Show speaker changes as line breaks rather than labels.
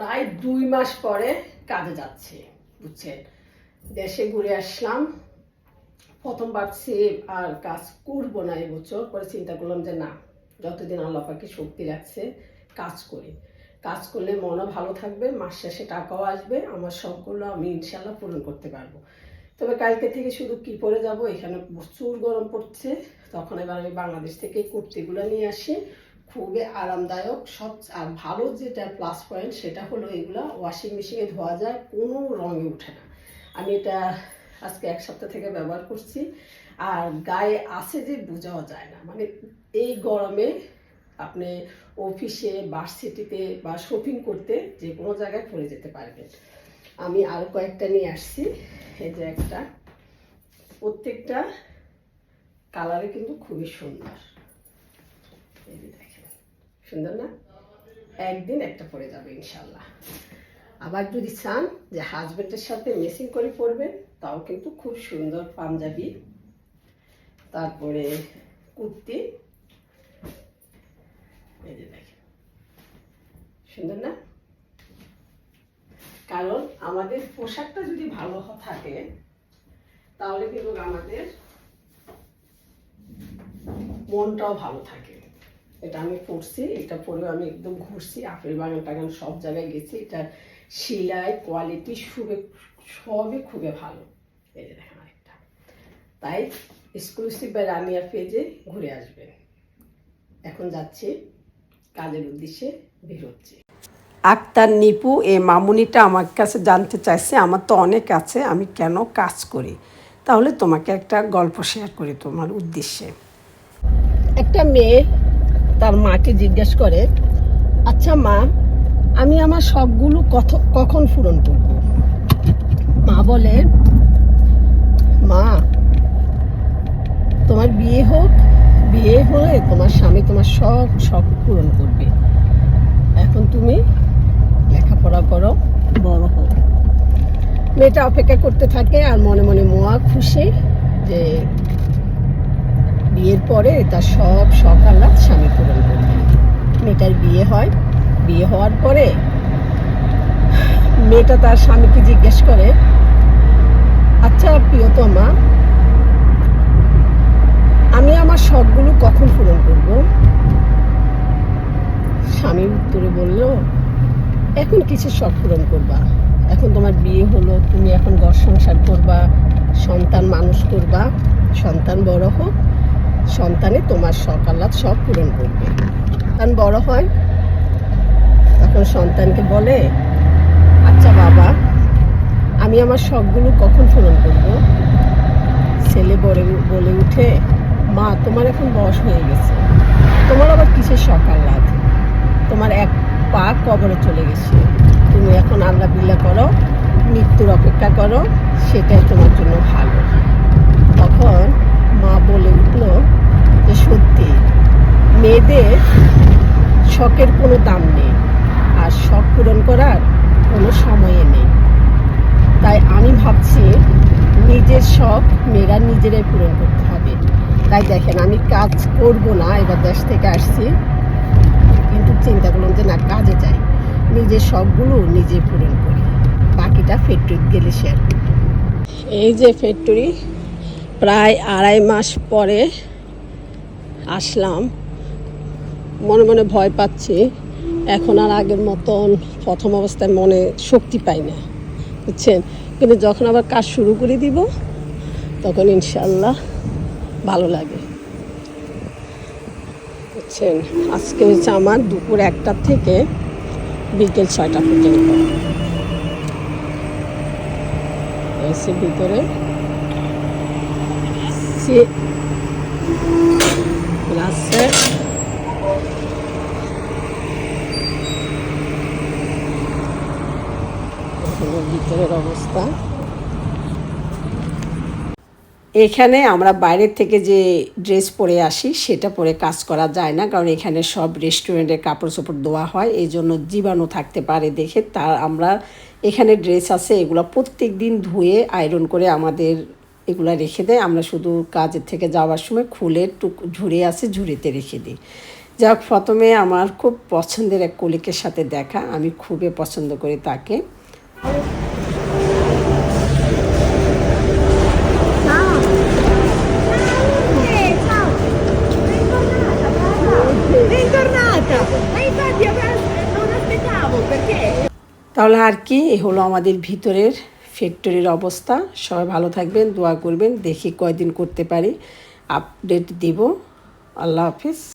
প্রায় দুই মাস পরে কাজে যাচ্ছি, বুঝছেন? দেশে ঘুরে আসলাম। প্রথম ভাবছি আর কাজ করব না এবছর, পরে চিন্তা করলাম যে না, যতদিন আল্লাহ পাকে শক্তি রাখছে, কাজ করি। কাজ করলে মনও ভালো থাকবে, মাস শেষে টাকাও আসবে, আমার সবগুলো আমি ইনশাল্লাহ পূরণ করতে পারব। তবে কালকে থেকে শুধু কি পরে যাব, এখানে প্রচুর গরম পড়ছে। তখন এবার আমি বাংলাদেশ থেকে কুর্তিগুলো নিয়ে আসি। খুবই আরামদায়ক, সব, আর ভালো যেটা প্লাস পয়েন্ট সেটা হলো এগুলো ওয়াশিং মেশিনে ধোয়া যায়, কোনো রঙে ওঠে না। আমি এটা আজকে এক সপ্তাহ থেকে ব্যবহার করছি, আর গায়ে আছে যে বোঝাও যায় না। মানে এই গরমে আপনি অফিসে ভার্সিটিতে বা শপিং করতে যে কোনো জায়গায় পরে যেতে পারবেন। আমি আরও কয়েকটা নিয়ে আসছি, এই যে একটা। প্রত্যেকটা কালারে কিন্তু খুবই সুন্দর। এই সুন্দর না? একদিন একটা পরে যাবে, ইনশাল্লাহ। আবার যদি চান যে হাজবেন্ডের সাথে মেসিং করে পরবেন, তাও কিন্তু খুব সুন্দর পাঞ্জাবি। তারপরে কুর্তি। সুন্দর না? কারণ আমাদের পোশাকটা যদি ভালো থাকে, তাহলে কিন্তু আমাদের মনটাও ভালো থাকে। এটা আমি পড়ছি, এটা পরে আমি একদম ঘুরছি, আপেল বাগান টাগান সব জায়গায় গেছি। এটা সিলাই কোয়ালিটি খুবই সবই খুবই ভালো। এই যে দেখেন আরেকটা। তাই এক্সক্লুসিভ বা রানিয়া পেজে ঘুরে আসবেন। এখন যাচ্ছি কাজের উদ্দেশ্যে, বের হচ্ছে। আক্তার নিপু এ মামুনিটা আমার কাছে জানতে চাইছে, আমার তো অনেক আছে, আমি কেন কাজ করি? তাহলে তোমাকে একটা গল্প শেয়ার করি তোমার উদ্দেশ্যে। একটা মেয়ে তার মাকে জিজ্ঞেস করে আচ্ছা মা, আমি আমার শখগুলো কত, কখন পূরণ করব? মা বলে, মা, তোমার বিয়ে হোক, বিয়ে হলে তোমার স্বামী তোমার সব শখ পূরণ করবে। এখন তুমি লেখাপড়া করো, বড় হও। মেয়েটা অপেক্ষা করতে থাকে আর মনে মনে মোয়া খুশি যে পরে তার সব শখ আহ্লাদ স্বামী পূরণ করবে মেয়েটার বিয়ে হয়। বিয়ে হওয়ার পরে মেয়েটা তার স্বামীকে জিজ্ঞেস করে আচ্ছা প্রিয়তমা, আমি আমার শখগুলো কখন পূরণ করব? স্বামী উত্তরে বলল, এখন কিছু শখ পূরণ করবা। এখন তোমার বিয়ে হলো, তুমি এখন ঘর সংসার করবা, সন্তান মানুষ করবা, সন্তান বড় হোক সন্তানে তোমার আহ্লাদ সব পূরণ করবে। সন্তান বড় হয়, তখন সন্তানকে বলে আচ্ছা বাবা, আমি আমার শখগুলো কখন পূরণ করব? ছেলে বলে বলে উঠে, মা, তোমার এখন বয়স হয়ে গেছে। তোমার আবার কিসের আহ্লাদ তোমার এক পা কবরে চলে গেছে। তুমি এখন আল্লাহ বিল্লা করো, মৃত্যুর অপেক্ষা করো, সেটাই তোমার জন্য ভালো। তখন মা বলে উঠল মেয়েদের শখের কোনো দাম নেই। আর শখ পূরণ করার কোনো সময়ে নেই। তাই আমি ভাবছি নিজের শখ মেয়েরা নিজেরাই পূরণ করতে হবে। তাই দেখেন, আমি কাজ করব না, এবার দেশ থেকে আসছি। কিন্তু চিন্তা করলাম যে না, কাজে যাই। নিজের শখগুলো নিজে পূরণ করি। বাকিটা ফ্যাক্টরি গেলে শেয়ার করি এই যে ফ্যাক্টরি প্রায় আড়াই মাস পরে আসলাম। মনে মনে ভয় পাচ্ছি। এখন আর আগের মতন প্রথম অবস্থায় মনে শক্তি পাই না। বুঝছেন? কিন্তু যখন আবার কাজ শুরু করে দিব, তখন ইনশাল্লাহ ভালো লাগে। বুঝছেন? আজকে হচ্ছে আমার দুপুর একটা থেকে বিকেল ছয়টা পর্যন্ত। এসে ভিতরে সে- রাস্তায় হলো ভিতরের অবস্থা। এখানে আমরা বাইরের থেকে যে ড্রেস পরে আসি, সেটা পরে কাজ করা যায় না, কারণ এখানে সব রেস্টুরেন্টের কাপড় চোপড় দেওয়া হয় এই জন্য জীবাণু থাকতে পারে দেখে। তার আমরা এখানে ড্রেস আছে, এগুলো প্রত্যেক দিন ধুয়ে আয়রন করে আমাদের এগুলা রেখে দেয়। আমরা শুধু কাজের থেকে যাওয়ার সময় খুলে টুক, ঝুড়ে আছে, ঝুড়িতে রেখে দিই। যাক, প্রথমে আমার খুব পছন্দের এক কলিকের সাথে দেখা, আমি খুবই পছন্দ করি তাকে। তাহলে আর কি, এ হলো আমাদের ভিতরের ফ্যাক্টরির অবস্থা। সবাই ভালো থাকবেন, দোয়া করবেন, দেখি কয়দিন করতে পারি। আপডেট দিব। আল্লাহ হাফিজ।